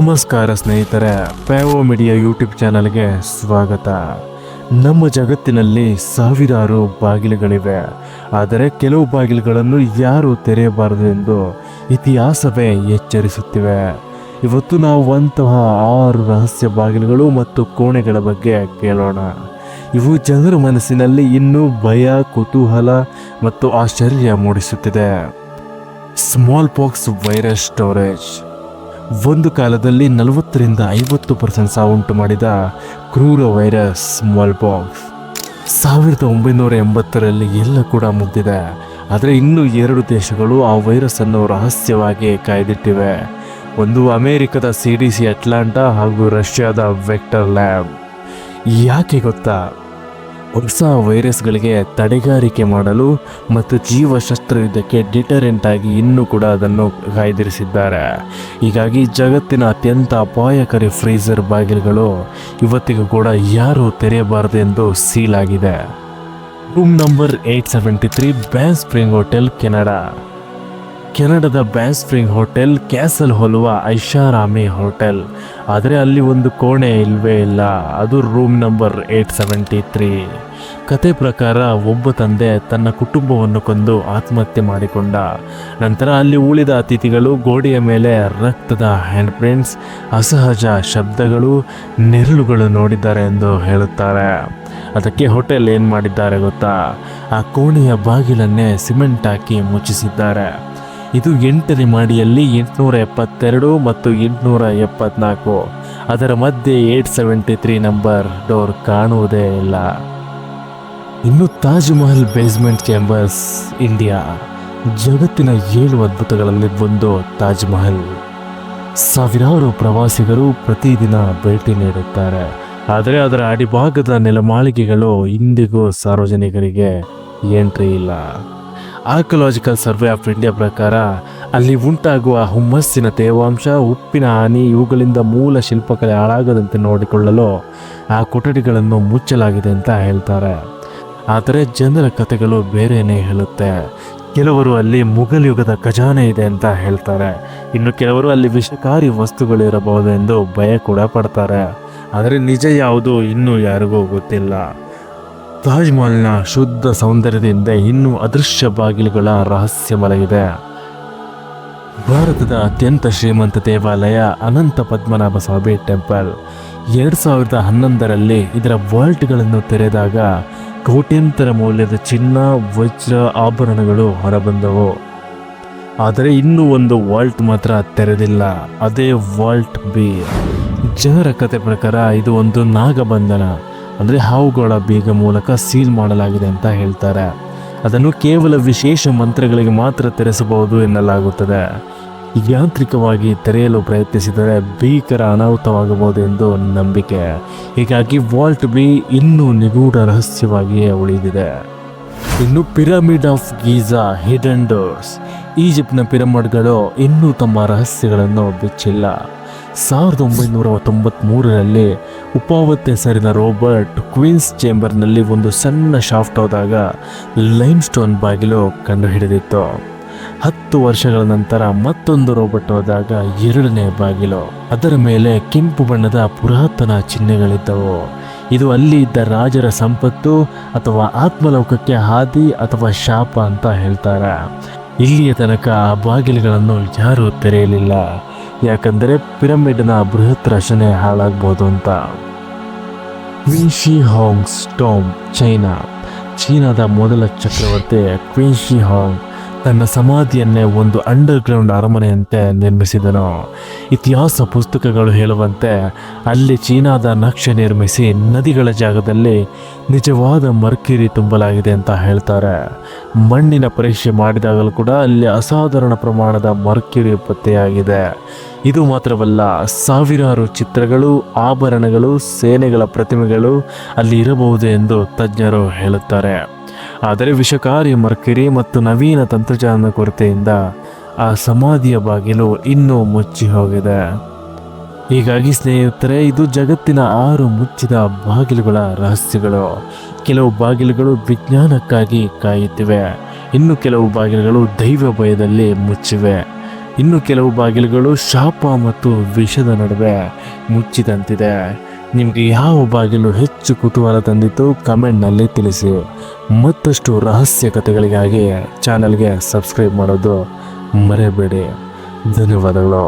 ನಮಸ್ಕಾರ ಸ್ನೇಹಿತರೆ ಪ್ಯಾವೋ media YouTube ಚಾನಲ್ಗೆ ಸ್ವಾಗತ. ನಮ್ಮ ಜಗತ್ತಿನಲ್ಲಿ ಸಾವಿರಾರು ಬಾಗಿಲುಗಳಿವೆ. ಆದರೆ ಕೆಲವು ಬಾಗಿಲುಗಳನ್ನು ಯಾರು ತೆರೆಯಬಾರದು ಎಂದು ಇತಿಹಾಸವೇ ಎಚ್ಚರಿಸುತ್ತಿವೆ. ಇವತ್ತು ನಾವು ಅಂತಹ ಆರು ರಹಸ್ಯ ಬಾಗಿಲುಗಳು ಮತ್ತು ಕೋಣೆಗಳ ಬಗ್ಗೆ ಕೇಳೋಣ. ಇವು ಜನರ ಮನಸ್ಸಿನಲ್ಲಿ ಇನ್ನೂ ಭಯ, ಕುತೂಹಲ ಮತ್ತು ಆಶ್ಚರ್ಯ ಮೂಡಿಸುತ್ತಿದೆ. ಸ್ಮಾಲ್ ಪಾಕ್ಸ್ ವೈರಸ್ ಸ್ಟೋರೇಜ್ ಒಂದು ಕಾಲದಲ್ಲಿ ನಲವತ್ತರಿಂದ ಐವತ್ತು ಪರ್ಸೆಂಟ್ ಸಾವುಂಟು ಮಾಡಿದ ಕ್ರೂರ ವೈರಸ್ ಸ್ಮಾಲ್ ಪಾಕ್ಸ್ ಸಾವಿರದ ಒಂಬೈನೂರ ಎಂಬತ್ತರಲ್ಲಿ ಎಲ್ಲ ಕೂಡ ಮುಗ್ದಿದೆ. ಆದರೆ ಇನ್ನೂ ಎರಡು ದೇಶಗಳು ಆ ವೈರಸ್ ಅನ್ನು ರಹಸ್ಯವಾಗಿ ಕಾಯ್ದಿಟ್ಟಿವೆ. ಒಂದು ಅಮೇರಿಕದ ಸಿ ಡಿ ಸಿ ಅಟ್ಲಾಂಟಾ ಹಾಗೂ ರಷ್ಯಾದ ವೆಕ್ಟರ್ ಲ್ಯಾಬ್. ಯಾಕೆ ಗೊತ್ತಾ? ಹೊಸ ವೈರಸ್ಗಳಿಗೆ ತಡೆಗಾರಿಕೆ ಮಾಡಲು ಮತ್ತು ಜೀವಶಸ್ತ್ರ ಯುದ್ಧಕ್ಕೆ ಡಿಟರೆಂಟ್ ಆಗಿ ಇನ್ನೂ ಕೂಡ ಅದನ್ನು ಕಾಯ್ದಿರಿಸಿದ್ದಾರೆ. ಹೀಗಾಗಿ ಜಗತ್ತಿನ ಅತ್ಯಂತ ಅಪಾಯಕಾರಿ ಫ್ರೀಸರ್ ಬಾಗಿಲುಗಳು ಇವತ್ತಿಗೂ ಕೂಡ ಯಾರು ತೆರೆಯಬಾರದು ಎಂದು ಸೀಲ್ ಆಗಿದೆ. Room number eight seventy three Banff spring hotel Canada. ಕೆನಡಾದ ಬ್ಯಾನ್ ಸ್ಪ್ರಿಂಗ್ ಹೋಟೆಲ್ ಕ್ಯಾಸಲ್ ಹೋಲುವ ಐಷಾರಾಮಿ ಹೋಟೆಲ್. ಆದರೆ ಅಲ್ಲಿ ಒಂದು ಕೋಣೆ ಇಲ್ವೇ ಇಲ್ಲ. ಅದು room number eight seventy three. ಕತೆ ಪ್ರಕಾರ ಒಬ್ಬ ತಂದೆ ತನ್ನ ಕುಟುಂಬವನ್ನು ಕೊಂದು ಆತ್ಮಹತ್ಯೆ ಮಾಡಿಕೊಂಡ. ನಂತರ ಅಲ್ಲಿ ಉಳಿದ ಅತಿಥಿಗಳು ಗೋಡೆಯ ಮೇಲೆ ರಕ್ತದ ಹ್ಯಾಂಡ್ ಪ್ರಿಂಟ್ಸ್ ಅಸಹಜ ಶಬ್ದಗಳು, ನೆರಳುಗಳು ನೋಡಿದ್ದಾರೆ ಎಂದು ಹೇಳುತ್ತಾರೆ. ಅದಕ್ಕೆ ಹೋಟೆಲ್ ಏನು ಮಾಡಿದ್ದಾರೆ ಗೊತ್ತಾ? ಆ ಕೋಣೆಯ ಬಾಗಿಲನ್ನೇ ಸಿಮೆಂಟ್ ಹಾಕಿ ಮುಚ್ಚಿಸಿದ್ದಾರೆ. ಇದು ಎಂಟನೇ ಮಾಡಿಯಲ್ಲಿ ಎಂಟುನೂರ ಎಪ್ಪತ್ತೆರಡು ಮತ್ತು ಎಂಟುನೂರ ಎಪ್ಪತ್ನಾಲ್ಕು. ಅದರ ಮಧ್ಯೆ eight seventy three number door ಕಾಣುವುದೇ ಇಲ್ಲ. ಇನ್ನು Taj Mahal basement chambers India ಜಗತ್ತಿನ ಏಳು ಅದ್ಭುತಗಳಲ್ಲಿ ಒಂದು ತಾಜ್ ಮಹಲ್. ಸಾವಿರಾರು ಪ್ರವಾಸಿಗರು ಪ್ರತಿದಿನ ಭೇಟಿ ನೀಡುತ್ತಾರೆ. ಆದರೆ ಅದರ ಅಡಿಭಾಗದ ನೆಲಮಾಳಿಗೆಗಳು ಇಂದಿಗೂ ಸಾರ್ವಜನಿಕರಿಗೆ ಎಂಟ್ರಿ ಇಲ್ಲ. ಆರ್ಕಲಾಜಿಕಲ್ ಸರ್ವೆ ಆಫ್ ಇಂಡಿಯಾ ಪ್ರಕಾರ, ಅಲ್ಲಿ ಉಂಟಾಗುವ ಹುಮ್ಮಸ್ಸಿನ ತೇವಾಂಶ, ಉಪ್ಪಿನ ಹಾನಿ, ಇವುಗಳಿಂದ ಮೂಲ ಶಿಲ್ಪಕಲೆ ಹಾಳಾಗದಂತೆ ನೋಡಿಕೊಳ್ಳಲು ಆ ಕೊಠಡಿಗಳನ್ನು ಮುಚ್ಚಲಾಗಿದೆ ಅಂತ ಹೇಳ್ತಾರೆ. ಆದರೆ ಜನರ ಕಥೆಗಳು ಬೇರೆಯೇ ಹೇಳುತ್ತೆ. ಕೆಲವರು ಅಲ್ಲಿ ಮುಘಲ್ ಯುಗದ ಖಜಾನೆ ಇದೆ ಅಂತ ಹೇಳ್ತಾರೆ. ಇನ್ನು ಕೆಲವರು ಅಲ್ಲಿ ವಿಷಕಾರಿ ವಸ್ತುಗಳು ಇರಬಹುದು ಎಂದು ಭಯ ಕೂಡ ಪಡ್ತಾರೆ. ಆದರೆ ನಿಜ ಯಾವುದು ಇನ್ನೂ ಯಾರಿಗೂ ಗೊತ್ತಿಲ್ಲ. ತಾಜ್ ಮಹಲ್ನ ಶುದ್ಧ ಸೌಂದರ್ಯದಿಂದ ಇನ್ನೂ ಅದೃಶ್ಯ ಬಾಗಿಲುಗಳ ರಹಸ್ಯ ಮಲಗಿದೆ. ಭಾರತದ ಅತ್ಯಂತ ಶ್ರೀಮಂತ ದೇವಾಲಯ ಅನಂತ ಪದ್ಮನಾಭ ಸ್ವಾಮಿ ಟೆಂಪಲ್. ಎರಡು ಸಾವಿರದ ಹನ್ನೊಂದರಲ್ಲಿ ಇದರ ವಾಲ್ಟ್ಗಳನ್ನು ತೆರೆದಾಗ ಕೋಟ್ಯಂತರ ಮೌಲ್ಯದ ಚಿನ್ನ, ವಜ್ರ ಆಭರಣಗಳು ಹೊರಬಂದವು. ಆದರೆ ಇನ್ನೂ ಒಂದು ವಾಲ್ಟ್ ಮಾತ್ರ ತೆರೆದಿಲ್ಲ, ಅದೇ ವಾಲ್ಟ್ ಬಿ ಜನರ ಕತೆ ಪ್ರಕಾರ ಇದು ಒಂದು ನಾಗಬಂಧನ. ಅಂದರೆ ಹಾವುಗಳ ಬೀಗ ಮೂಲಕ ಸೀಲ್ ಮಾಡಲಾಗಿದೆ ಅಂತ ಹೇಳ್ತಾರೆ. ಅದನ್ನು ಕೇವಲ ವಿಶೇಷ ಮಂತ್ರಗಳಿಗೆ ಮಾತ್ರ ತೆರೆಸಬಹುದು ಎನ್ನಲಾಗುತ್ತದೆ. ಯಾಂತ್ರಿಕವಾಗಿ ತೆರೆಯಲು ಪ್ರಯತ್ನಿಸಿದರೆ ಭೀಕರ ಅನಾಹುತವಾಗಬಹುದು ಎಂದು ನಂಬಿಕೆ. ಹೀಗಾಗಿ ವಾಲ್ಟ್ ಬಿ ಇನ್ನೂ ನಿಗೂಢ ರಹಸ್ಯವಾಗಿಯೇ ಉಳಿದಿದೆ. ಇನ್ನು pyramid of Giza, hidden doors. ಈಜಿಪ್ಟ್ನ ಪಿರಮಿಡ್ಗಳು ಇನ್ನೂ ತಮ್ಮ ರಹಸ್ಯಗಳನ್ನು ಬಿಚ್ಚಿಲ್ಲ. ಸಾವಿರದ ಒಂಬೈನೂರ ತೊಂಬತ್ಮೂರರಲ್ಲಿ ಉಪಾವತ್ ಹೆಸರಿನ ರೋಬರ್ಟ್ ಕ್ವೀನ್ಸ್ ಚೇಂಬರ್ನಲ್ಲಿ ಒಂದು ಸಣ್ಣ ಶಾಫ್ಟ್ ಹೋದಾಗ ಲೈಮ್ಸ್ಟೋನ್ ಬಾಗಿಲು ಕಂಡುಹಿಡಿದಿತ್ತು. ಹತ್ತು ವರ್ಷಗಳ ನಂತರ ಮತ್ತೊಂದು ರೋಬರ್ಟ್ ಹೋದಾಗ ಎರಡನೇ ಬಾಗಿಲು. ಅದರ ಮೇಲೆ ಕೆಂಪು ಬಣ್ಣದ ಪುರಾತನ ಚಿಹ್ನೆಗಳಿದ್ದವು. ಇದು ಅಲ್ಲಿ ಇದ್ದ ರಾಜರ ಸಂಪತ್ತು ಅಥವಾ ಆತ್ಮಲೋಕಕ್ಕೆ ಹಾದಿ ಅಥವಾ ಶಾಪ ಅಂತ ಹೇಳ್ತಾರೆ. ಇಲ್ಲಿಯ ತನಕ ಆ ಬಾಗಿಲುಗಳನ್ನು ಯಾರೂ ತೆರೆಯಲಿಲ್ಲ. ಯಾಕಂದರೆ ಪಿರಮಿಡ್ನ ಬೃಹತ್ ರಚನೆ ಹಾಳಾಗ್ಬೋದು ಅಂತ. ಕ್ವಿನ್ಶಿ ಹಾಂಗ್ ಸ್ಟೋಮ್, ಚೈನಾ. ಚೀನಾದ ಮೊದಲ ಚಕ್ರವರ್ತಿ ಕ್ವಿನ್ಶಿ ಹಾಂಗ್ ತನ್ನ ಸಮಾಧಿಯನ್ನೇ ಒಂದು ಅಂಡರ್ ಗ್ರೌಂಡ್ ಅರಮನೆಯಂತೆ ನಿರ್ಮಿಸಿದನು. ಇತಿಹಾಸ ಪುಸ್ತಕಗಳು ಹೇಳುವಂತೆ ಅಲ್ಲಿ ಚೀನಾದ ನಕ್ಷೆ ನಿರ್ಮಿಸಿ ನದಿಗಳ ಜಾಗದಲ್ಲಿ ನಿಜವಾದ ಮರ್ಕಿರಿ ತುಂಬಲಾಗಿದೆ ಅಂತ ಹೇಳ್ತಾರೆ. ಮಣ್ಣಿನ ಪರೀಕ್ಷೆ ಮಾಡಿದಾಗಲೂ ಕೂಡ ಅಲ್ಲಿ ಅಸಾಧಾರಣ ಪ್ರಮಾಣದ ಮರ್ಕಿರಿ ಪತ್ತೆಯಾಗಿದೆ. ಇದು ಮಾತ್ರವಲ್ಲ, ಸಾವಿರಾರು ಚಿತ್ರಗಳು, ಆಭರಣಗಳು, ಸೇನೆಗಳ ಪ್ರತಿಮೆಗಳು ಅಲ್ಲಿ ಇರಬಹುದು ಎಂದು ತಜ್ಞರು ಹೇಳುತ್ತಾರೆ. ಆದರೆ ವಿಷಕಾರಿ ಮರ್ಕಿರಿ ಮತ್ತು ನವೀನ ತಂತ್ರಜ್ಞಾನದ ಕೊರತೆಯಿಂದ ಆ ಸಮಾಧಿಯ ಬಾಗಿಲು ಇನ್ನೂ ಮುಚ್ಚಿ ಹೋಗಿದೆ. ಹೀಗಾಗಿ ಸ್ನೇಹಿತರೆ, ಇದು ಜಗತ್ತಿನ ಆರು ಮುಚ್ಚಿದ ಬಾಗಿಲುಗಳ ರಹಸ್ಯಗಳು. ಕೆಲವು ಬಾಗಿಲುಗಳು ವಿಜ್ಞಾನಕ್ಕಾಗಿ ಕಾಯುತ್ತಿವೆ. ಇನ್ನು ಕೆಲವು ಬಾಗಿಲುಗಳು ದೈವ ಭಯದಲ್ಲಿ ಮುಚ್ಚಿವೆ. ಇನ್ನು ಕೆಲವು ಬಾಗಿಲುಗಳು ಶಾಪ ಮತ್ತು ವಿಷದ ನಡುವೆ ಮುಚ್ಚಿದಂತಿದೆ. ನಿಮಗೆ ಯಾವ ಬಾಗಿಲು ಹೆಚ್ಚು ಕುತೂಹಲ ತಂದಿತ್ತು ಕಮೆಂಟ್ನಲ್ಲಿ ತಿಳಿಸಿ. ಮತ್ತಷ್ಟು ರಹಸ್ಯ ಕಥೆಗಳಿಗಾಗಿ ಚಾನಲ್ಗೆ ಸಬ್ಸ್ಕ್ರೈಬ್ ಮಾಡೋದು ಮರೆಯಬೇಡಿ. ಧನ್ಯವಾದಗಳು.